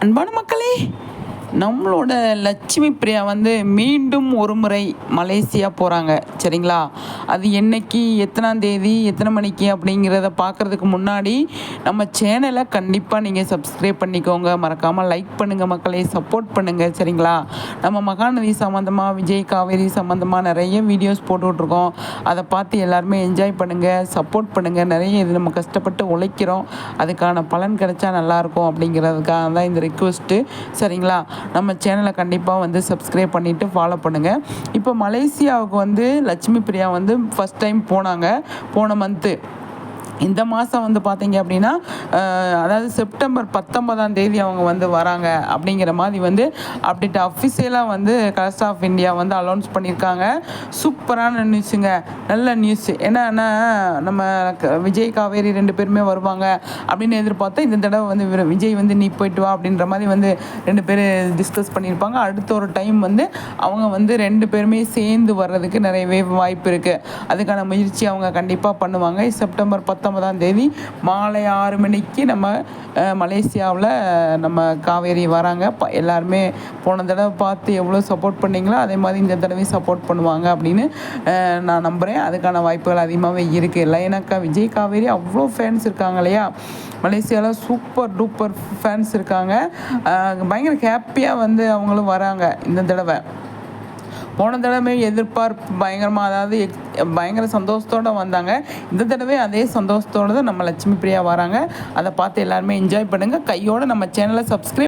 அன்பான மக்களே நம்மளோட லட்சுமி பிரியா வந்து மீண்டும் ஒரு முறை மலேசியா போகிறாங்க சரிங்களா? அது என்னைக்கு எத்தனாம் தேதி எத்தனை மணிக்கு அப்படிங்கிறத பார்க்குறதுக்கு முன்னாடி நம்ம சேனலை கண்டிப்பாக நீங்கள் சப்ஸ்கிரைப் பண்ணிக்கோங்க. மறக்காமல் லைக் பண்ணுங்கள் மக்களை சப்போர்ட் பண்ணுங்கள் சரிங்களா? நம்ம மகாநதி சம்மந்தமாக விஜய் காவேரி சம்மந்தமாக நிறைய வீடியோஸ் போட்டுட்ருக்கோம். அதை பார்த்து எல்லாருமே என்ஜாய் பண்ணுங்கள் சப்போர்ட் பண்ணுங்கள் நிறைய இது நம்ம கஷ்டப்பட்டு உழைக்கிறோம். அதுக்கான பலன் கிடைச்சா நல்லாயிருக்கும் அப்படிங்கிறதுக்காக தான் இந்த ரிக்வெஸ்ட்டு சரிங்களா? நம்ம சேனலை கண்டிப்பாக வந்து சப்ஸ்கிரைப் பண்ணிவிட்டு ஃபாலோ பண்ணுங்கள் இப்போ மலேசியாவுக்கு வந்து லட்சுமி பிரியா வந்து ஃபஸ்ட் டைம் போனாங்க. போன மந்த்து இந்த மாதம் வந்து பார்த்தீங்க அப்படின்னா அதாவது செப்டம்பர் பத்தொன்பதாம் தேதி அவங்க வந்து வராங்க அப்படிங்கிற மாதிரி வந்து அப்டேட் அஃபிஷியலாக வந்து கலர்ஸ் ஆஃப் இந்தியா வந்து அலௌன்ஸ் பண்ணியிருக்காங்க. சூப்பரான நியூஸுங்க நல்ல நியூஸ் என்னன்னா நம்ம க- விஜய் காவேரி ரெண்டு பேருமே வருவாங்க அப்படின்னு எதிர்பார்த்தா இந்த தடவை வந்து விஜய் வந்து நீ போயிட்டு வா அப்படின்ற மாதிரி வந்து ரெண்டு பேர் டிஸ்கஸ் பண்ணியிருப்பாங்க. அடுத்த ஒரு டைம் வந்து அவங்க வந்து ரெண்டு பேருமே சேர்ந்து வர்றதுக்கு நிறையவே வாய்ப்பு இருக்குது அதுக்கான முயற்சி அவங்க கண்டிப்பாக பண்ணுவாங்க. செப்டம்பர் பத்தொன்பதாம் தேதி மாலை ஆறு மணிக்கு நம்ம மலேசியாவில் நம்ம காவேரி வராங்க. ப- எல்லாருமே போன தடவை பார்த்து எவ்வளோ சப்போர்ட் பண்ணீங்களோ அதே மாதிரி இந்த தடவையும் சப்போர்ட் பண்ணுவாங்க அப்படின்னு நான் நம்புகிறேன் அதுக்கான வாய்ப்புகள் அதிகமாகவே இருக்குது இல்லை ஏன்னாக்கா விஜய் காவேரி அவ்வளோ ஃபேன்ஸ் இருக்காங்க இல்லையா? மலேசியாவில் சூப்பர் டூப்பர் ஃபேன்ஸ் இருக்காங்க. பயங்கர ஹாப்பியாக வந்து அவங்களும் வராங்க இந்த தடவை. போன தடவை எதிர்பார்ப்பு பயங்கரமாக அதாவது எக்- பயங்கர சந்தோஷத்தோடு வந்தாங்க. இந்த தடவை அதே சந்தோஷத்தோடு தான் நம்ம லட்சுமி பிரியா வராங்க. அதை பார்த்து எல்லாருமே என்ஜாய் பண்ணுங்கள் கையோடு நம்ம சேனலை சப்ஸ்கிரைப்